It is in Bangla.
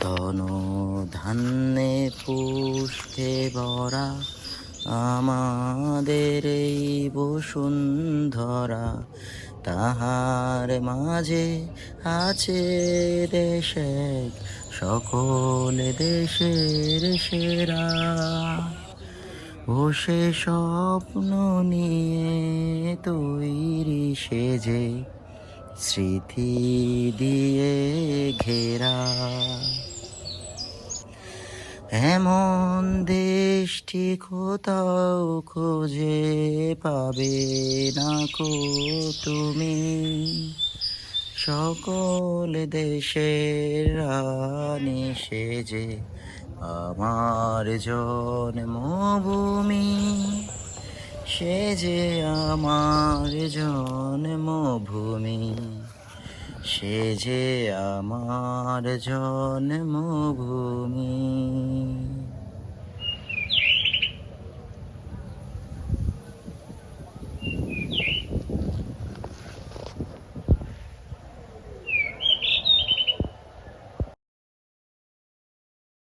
ধন ধান্যে পুষ্পে ভরা, আমাদের এই বসুন্ধরা। তাহার মাঝে আছে দেশ সকল দেশের সেরা। ও সে স্বপ্ন নিয়ে তৈরি সেজে, স্মৃতি দিয়ে ঘেরা। এমন দেশটি কোথাও খুঁজে পাবে না কো তুমি? সকল দেশের রানী সেজে আমার জন্মভূমি সে যে আমার জন্মভূমি সে যে আমার জন্মভূমি।